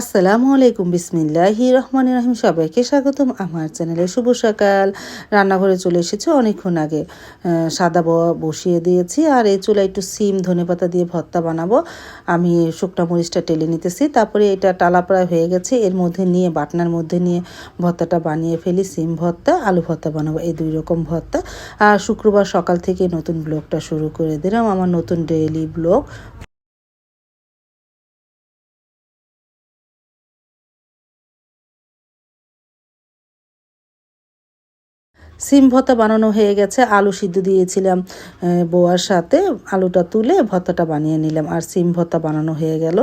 আসসালামু আলাইকুম, বিসমিল্লাহি রহমান রহিম। সবাইকে স্বাগতম আমার চ্যানেলে শুভ সকাল। রান্নাঘরে চলে এসেছি অনেকক্ষণ আগে। সাদা বসিয়ে দিয়েছি আর এই চুলা একটু সিম ধনেপাতা দিয়ে ভর্তা বানাবো। আমি শুকনো মরিচটা টেলে নিতেছি, তারপরে এটা টালা প্রায় হয়ে গেছে। এর মধ্যে নিয়ে, বাটনার মধ্যে নিয়ে ভর্তাটা বানিয়ে ফেলি, সিম ভর্তা, আলু ভর্তা বানাবো, এই দুই রকম ভর্তা। আর শুক্রবার সকাল থেকে নতুন ব্লগটা শুরু করে দিলাম, আমার নতুন ডেইলি ব্লগ। সিম ভর্তা বানানো হয়ে গেছে আলু সিদ্ধ দিয়েছিলাম আহ, বউয়ার সাথে আলুটা তুলে ভর্তাটা বানিয়ে নিলাম আর সিম ভর্তা বানানো হয়ে গেল।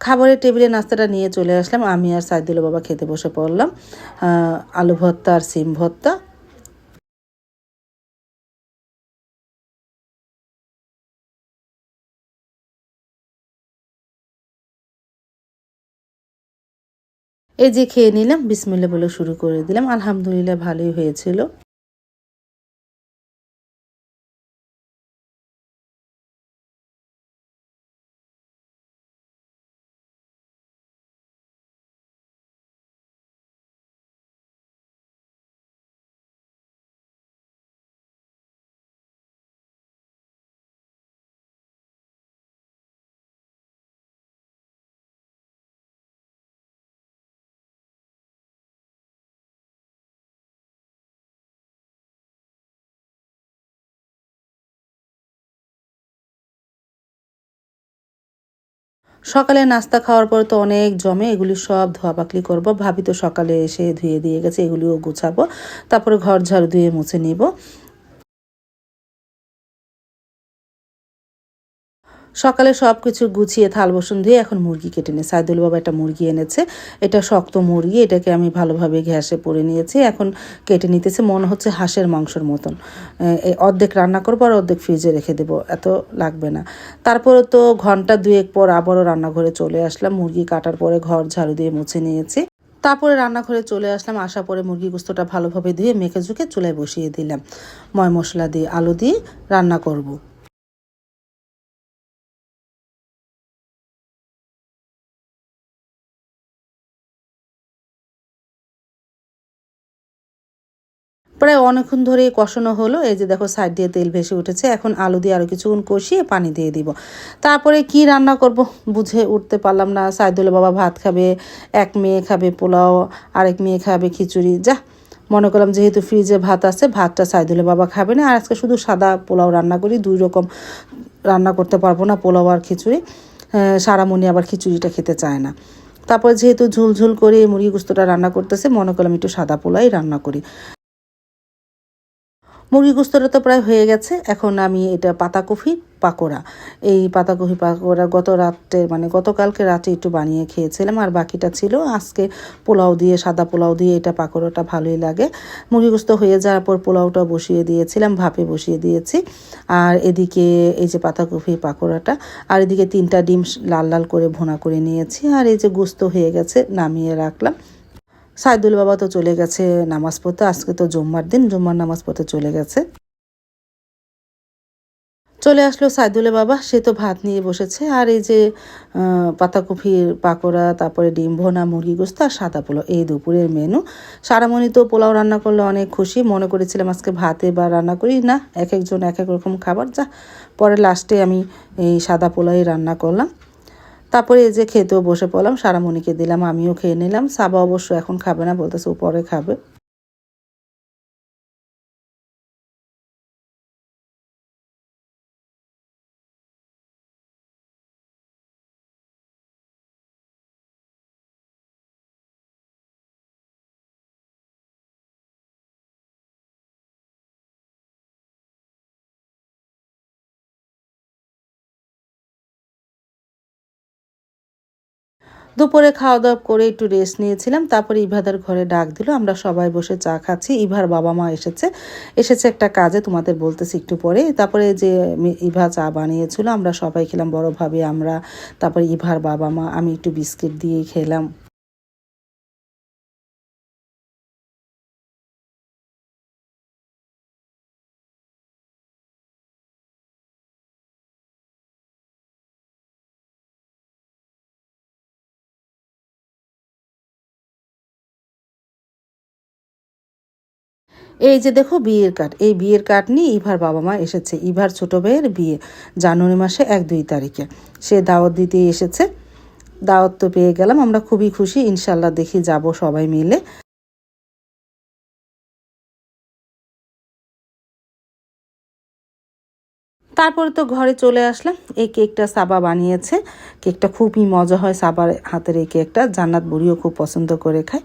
খাবারের টেবিলে নাস্তাটা নিয়ে চলে আসলাম আমি আর সাইদুল্লা বাবা খেতে বসে পড়লাম আলু ভর্তা আর সিম ভর্তা এই যে খেয়ে নিলাম বিসমিল্লা বলে শুরু করে দিলাম। আলহামদুলিল্লাহ ভালোই হয়েছিল। সকালে নাস্তা খাওয়ার পর তো অনেক জমে, এগুলি সব ধোয়া পাকলি করব। ভাবি তো সকালে এসে ধুয়ে দিয়ে গেছে, এগুলিও গুছাবো। তারপরে ঘর ঝাড়ু ধুয়ে মুছে নিব। সকালে সব কিছু গুছিয়ে থাল বসন ধুয়ে এখন মুরগি কেটে নিয়ে সাইদুল বাবা একটা মুরগি এনেছে। এটা শক্ত মুরগি, এটাকে আমি ভালোভাবে ঘ্যাসে পরে নিয়েছি। এখন কেটে নিতেছে, মনে হচ্ছে হাঁসের মাংসর মতন। এই অর্ধেক রান্না করব আর অর্ধেক ফ্রিজে রেখে দেবো, এত লাগবে না। তারপরে তো ঘণ্টা দুয়েক পর আবারও রান্নাঘরে চলে আসলাম। মুরগি কাটার পরে ঘর ঝাড়ু দিয়ে মুছে নিয়েছি। তারপরে রান্নাঘরে চলে আসলাম। আসা পরে মুরগি গুস্তটা ভালোভাবে ধুয়ে মেখে ঝুঁকে চুলায় বসিয়ে দিলাম। ময় মশলা দিয়ে আলু দিয়ে রান্না করব। প্রায় অনেকক্ষণ ধরে কষানো হলো। এই যে দেখো, সাইড দিয়ে তেল ভেসে উঠেছে। এখন আলু দিয়ে আরও কিছুক্ষণ কষিয়ে পানি দিয়ে দিব। তারপরে কি রান্না করব বুঝে উঠতে পারলাম না। সাইদুল্লা বাবা ভাত খাবে, এক মেয়ে খাবে পোলাও, আরেক মেয়ে খাবে খিচুড়ি। যা, মনে করলাম যেহেতু ফ্রিজে ভাত আছে, ভাতটা সাইদুল্লা বাবা খাবে না। আর আজকে শুধু সাদা পোলাও রান্না করি, দুই রকম রান্না করতে পারব না, পোলাও আর খিচুড়ি। সারামণি আবার খিচুড়িটা খেতে চায় না। তারপর যেহেতু ঝুলঝুল করে মুরগি গুস্তটা রান্না করতেছে, মনে করলাম একটু সাদা পোলাই রান্না করি। মুরগি গুস্তটা তো প্রায় হয়ে গেছে। এখন আমি এটা পাতাকপি, পাকোড়া। এই পাতাকপি, পাকোড়া গত রাত্রে মানে গতকালকে রাতে একটু বানিয়ে খেয়েছিলাম। আর বাকিটা ছিল আজকে পোলাও দিয়ে, সাদা পোলাও দিয়ে এটা পাকোড়াটা ভালোই লাগে। মুরগি গুস্ত হয়ে যাওয়ার পর পোলাওটা বসিয়ে দিয়েছিলাম, ভাপে বসিয়ে দিয়েছি। আর এদিকে এই যে পাতাকপি, পাকোড়াটা, আর এদিকে তিনটা ডিম লাল লাল করে ভোনা করে নিয়েছি। আর এই যে গুস্ত হয়ে গেছে, নামিয়ে রাখলাম। সাইদুল বাবা তো চলে গেছে নামাজ পড়তে। আজকে তো জুম্মার দিন, জুম্মার নামাজ পড়তে চলে গেছে। চলে আসলো সাইদুলের বাবা, সে তো ভাত নিয়ে বসেছে। আর এই যে পাতাকপির পাকোড়া, তারপরে ডিম ভোনা, মুরগি গোস্ত আর সাদা পোলাও, এই দুপুরের মেনু। সারামণি তো পোলাও রান্না করলে অনেক খুশি। মনে করেছিলাম আজকে ভাতে বা রান্না করি। না, এক একজন এক এক রকম খাবার। যা, পরে লাস্টে আমি এই সাদা পোলাই রান্না করলাম। তারপরে এই যে খেতেও বসে পড়লাম, সারামণিকে দিলাম, আমিও খেয়ে নিলাম। সাবা অবশ্য এখন খাবে না বলতেছে, ও পরে খাবে। দুপুরে খাওয়া দাওয়া করে একটু রেস্ট নিয়েছিলাম, তারপরে ইভাদের ঘরে ডাক দিল, আমরা সবাই বসে চা খাচ্ছি। ইভার বাবা মা এসেছে এসেছে একটা কাজে, তোমাদের বলতেছি একটু পরে। তারপরে যে ইভা চা বানিয়েছিল, আমরা সবাই খেলাম বড়োভাবে আমরা, তারপরে ইভার বাবা মা আমি একটু বিস্কিট দিয়ে খেলাম। এই যে দেখো বিয়ের কার্ড, এই বিয়ের কার্ড নিয়ে ইভার বাবা মা এসেছে। ইভার ছোট ভাইয়ের বিয়ে জানুয়ারি মাসে এক দুই তারিখে। সে দাওয়াত দিতে এসেছে। দাওয়াত তো পেয়ে গেলাম, আমরা খুবই খুশি। ইনশাল্লাহ দেখি যাব সবাই মিলে। তারপরে তো ঘরে চলে আসলাম। এই কেকটা সাবা বানিয়েছে। কেকটা খুবই মজা হয়, সাবার হাতের এই কেকটা। জান্নাত বুড়িও খুব পছন্দ করে খায়।